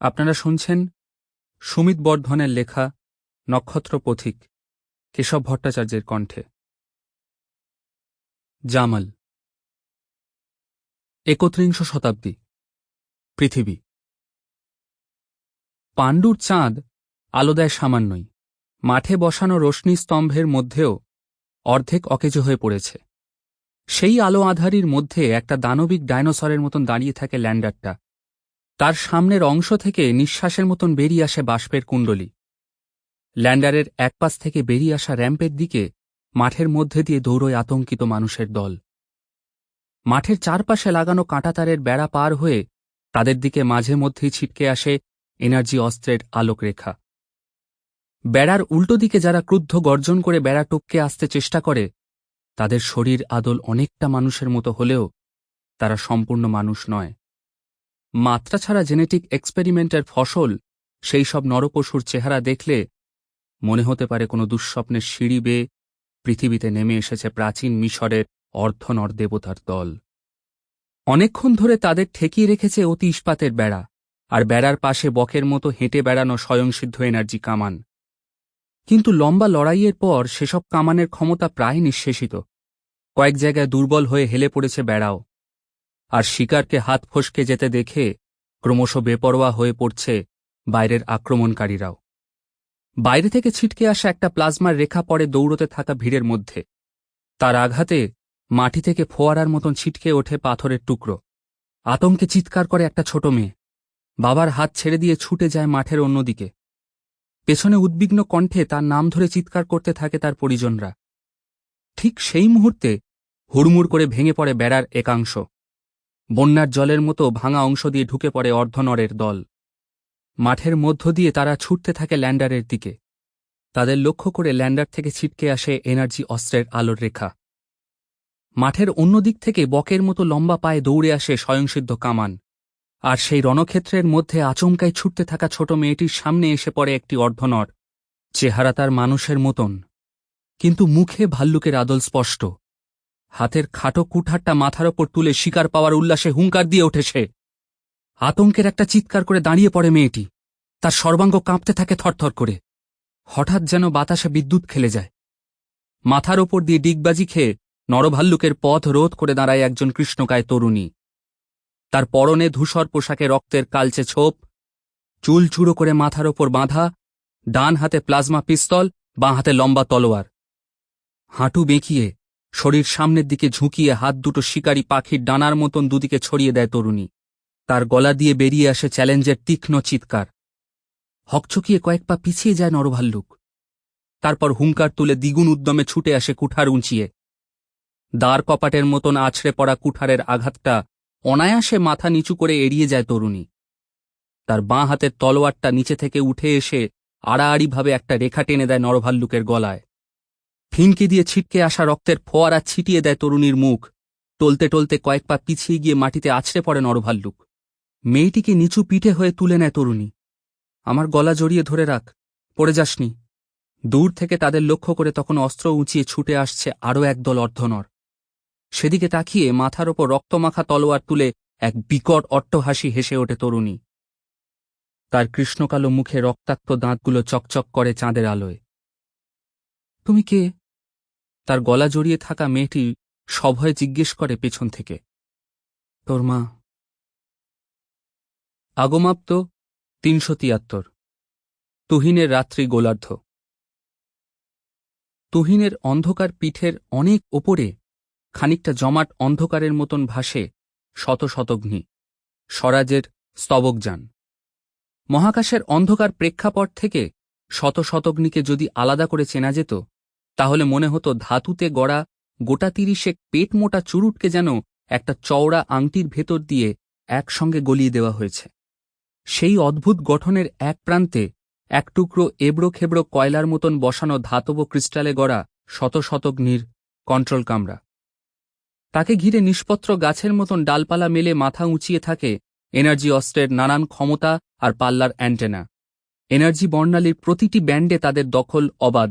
আপনারা শুনছেন সুমিত বর্ধনের লেখা নক্ষত্র পথিক, কেশব ভট্টাচার্যের কণ্ঠে। জামাল। একত্রিংশ শতাব্দী, পৃথিবী। পাণ্ডুর চাঁদ আলো দেয় সামান্যই, মাঠে বসানো রশ্মি স্তম্ভের মধ্যেও অর্ধেক অকেজো হয়ে পড়েছে। সেই আলো আধারির মধ্যে একটা দানবিক ডাইনোসরের মতন দাঁড়িয়ে থাকে ল্যান্ডারটা। তার সামনের অংশ থেকে নিঃশ্বাসের মতন বেরিয়ে আসে বাষ্পের কুণ্ডলী। ল্যান্ডারের এক পাশ থেকে বেরিয়ে আসা র্যাম্পের দিকে মাঠের মধ্যে দিয়ে দৌড়য় আতঙ্কিত মানুষের দল। মাঠের চারপাশে লাগানো কাঁটাতারের বেড়া পার হয়ে তাদের দিকে মাঝে মধ্যেই ছিটকে আসে এনার্জি অস্ত্রের আলোকরেখা। বেড়ার উল্টো দিকে যারা ক্রুদ্ধ গর্জন করে বেড়া টপকে আসতে চেষ্টা করে, তাদের শরীর আদল অনেকটা মানুষের মতো হলেও তারা সম্পূর্ণ মানুষ নয়। মাত্রা ছাড়া জেনেটিক এক্সপেরিমেন্টের ফসল, সেই সব নরপশুর চেহারা দেখলে মনে হতে পারে কোনো দুঃস্বপ্নের সিঁড়ি বেয়ে পৃথিবীতে নেমে এসেছে প্রাচীন মিশরের অর্ধনর দেবতার দল। অনেকক্ষণ ধরে তাদের ঠেকিয়ে রেখেছে অতি ইস্পাতের বেড়া, আর বেড়ার পাশে বকের মতো হেঁটে বেড়ানো স্বয়ংসিদ্ধ এনার্জি কামান। কিন্তু লম্বা লড়াইয়ের পর সেসব কামানের ক্ষমতা প্রায় নিঃশেষিত। কয়েক জায়গায় দুর্বল হয়ে হেলে পড়েছে বেড়াও। আর শিকারকে হাত ফসকে যেতে দেখে ক্রমশ বেপরোয়া হয়ে পড়ছে বাইরের আক্রমণকারীরাও। বাইরে থেকে ছিটকে আসা একটা প্লাজমার রেখা পড়ে দৌড়তে থাকা ভিড়ের মধ্যে। তার আঘাতে মাটি থেকে ফোয়ারার মতন ছিটকে ওঠে পাথরের টুকরো। আতঙ্কে চিৎকার করে একটা ছোট মেয়ে। বাবার হাত ছেড়ে দিয়ে ছুটে যায় মাঠের অন্যদিকে। পেছনে উদ্বিগ্ন কণ্ঠে তার নাম ধরে চিৎকার করতে থাকে তার পরিজনরা। ঠিক সেই মুহূর্তে হুড়মুড় করে ভেঙে পড়ে বেড়ার একাংশ। বন্যার জলের মতো ভাঙা অংশ দিয়ে ঢুকে পড়ে অর্ধনরের দল। মাঠের মধ্য দিয়ে তারা ছুটতে থাকে ল্যান্ডারের দিকে। তাদের লক্ষ্য করে ল্যান্ডার থেকে ছিটকে আসে এনার্জি অস্ত্রের আলোর রেখা। মাঠের অন্য দিক থেকে বকের মতো লম্বা পায়ে দৌড়ে আসে স্বয়ংসিদ্ধ কামান। আর সেই রণক্ষেত্রের মধ্যে আচমকায় ছুটতে থাকা ছোট মেয়েটির সামনে এসে পড়ে একটি অর্ধনর। চেহারা তার মানুষের মতন। কিন্তু মুখে ভাল্লুকের আদল স্পষ্ট। হাতের খাটো কুঠারটা মাথার ওপর তুলে শিকার পাওয়ার উল্লাসে হুঙ্কার দিয়ে ওঠেছে আতঙ্কের একটা চিৎকার করে দাঁড়িয়ে পড়ে মেয়েটি। তার সর্বাঙ্গ কাঁপতে থাকে থরথর করে। হঠাৎ যেন বাতাসে বিদ্যুৎ খেলে যায়। মাথার ওপর দিয়ে ডিগবাজি খেয়ে নরভাল্লুকের পথ রোধ করে দাঁড়ায় একজন কৃষ্ণকায় তরুণী। তার পরনে ধূসর পোশাকে রক্তের কালচে ছোপ, চুল চুড়ো করে মাথার ওপর বাঁধা, ডান হাতে প্লাজমা পিস্তল, বাঁ হাতে লম্বা তলোয়ার। হাঁটু বেঁকিয়ে শরীর সামনের দিকে ঝুঁকিয়ে হাত দুটো শিকারী পাখির ডানার মতন দুদিকে ছড়িয়ে দেয় তরুণী। তার গলা দিয়ে বেরিয়ে আসে চ্যালেঞ্জের তীক্ষ্ণ চিৎকার। হকচকিয়ে কয়েক পা পিছিয়ে যায় নরভাল্লুক। তারপর হুঙ্কার তুলে দ্বিগুণ উদ্যমে ছুটে আসে কুঠার উঁচিয়ে। দ্বার কপাটের মতন আছড়ে পড়া কুঠারের আঘাতটা অনায়াসে মাথা নিচু করে এড়িয়ে যায় তরুণী। তার বাঁ হাতের তলোয়ারটা নিচে থেকে উঠে এসে আড়াআড়িভাবে একটা রেখা টেনে দেয় নরভাল্লুকের গলায়। ফিনকি দিয়ে ছিটকে আসা রক্তের ফোয়ারা ছিটিয়ে দেয় তরুণীর মুখ। টলতে টলতে কয়েক পা পিছিয়ে গিয়ে মাটিতে আছড়ে পড়ে নরভাল্লুক মেয়েটিকে নিচু পিঠে হয়ে তুলে নেয় তরুণী। আমার গলা জড়িয়ে ধরে রাখ, পড়ে যাসনি। দূর থেকে তাদের লক্ষ্য করে তখন অস্ত্র উঁচিয়ে ছুটে আসছে আরও একদল অর্ধনর। সেদিকে তাকিয়ে মাথার ওপর রক্তমাখা তলোয়ার তুলে এক বিকট অট্টহাসি হেসে ওঠে তরুণী। তার কৃষ্ণকালো মুখে রক্তাক্ত দাঁতগুলো চকচক করে চাঁদের আলোয়। তুমি কে? তার গলা জড়িয়ে থাকা মেয়েটি সভয়ে জিজ্ঞেস করে পেছন থেকে, তোর মা? আগমাপ্ত তিনশো তিয়াত্তর। তুহিনের রাত্রি গোলার্ধ। তুহিনের অন্ধকার পিঠের অনেক ওপরে খানিকটা জমাট অন্ধকারের মতন ভাসে শত শতঘ্নি স্বরাজের স্তবকযান মহাকাশের অন্ধকার প্রেক্ষাপট থেকে শত শতগ্নিকে যদি আলাদা করে চেনা যেত তাহলে মনে হতো ধাতুতে গড়া গোটা তিরিশেক পেট মোটা চুরুটকে যেন একটা চওড়া আংটির ভেতর দিয়ে একসঙ্গে গলিয়ে দেওয়া হয়েছে। সেই অদ্ভুত গঠনের এক প্রান্তে এক টুকরো এবড়ো খেবড়ো কয়লার মতন বসানো ধাতব ক্রিস্টালে গড়া শত শতগ্নির কন্ট্রোল কামরা। তাকে ঘিরে নিষ্পত্র গাছের মতন ডালপালা মেলে মাথা উঁচিয়ে থাকে এনার্জি অস্ত্রের নানান ক্ষমতা আর পাল্লার অ্যান্টেনা। এনার্জি বর্ণালীর প্রতিটি ব্যান্ডে তাদের দখল অবাধ।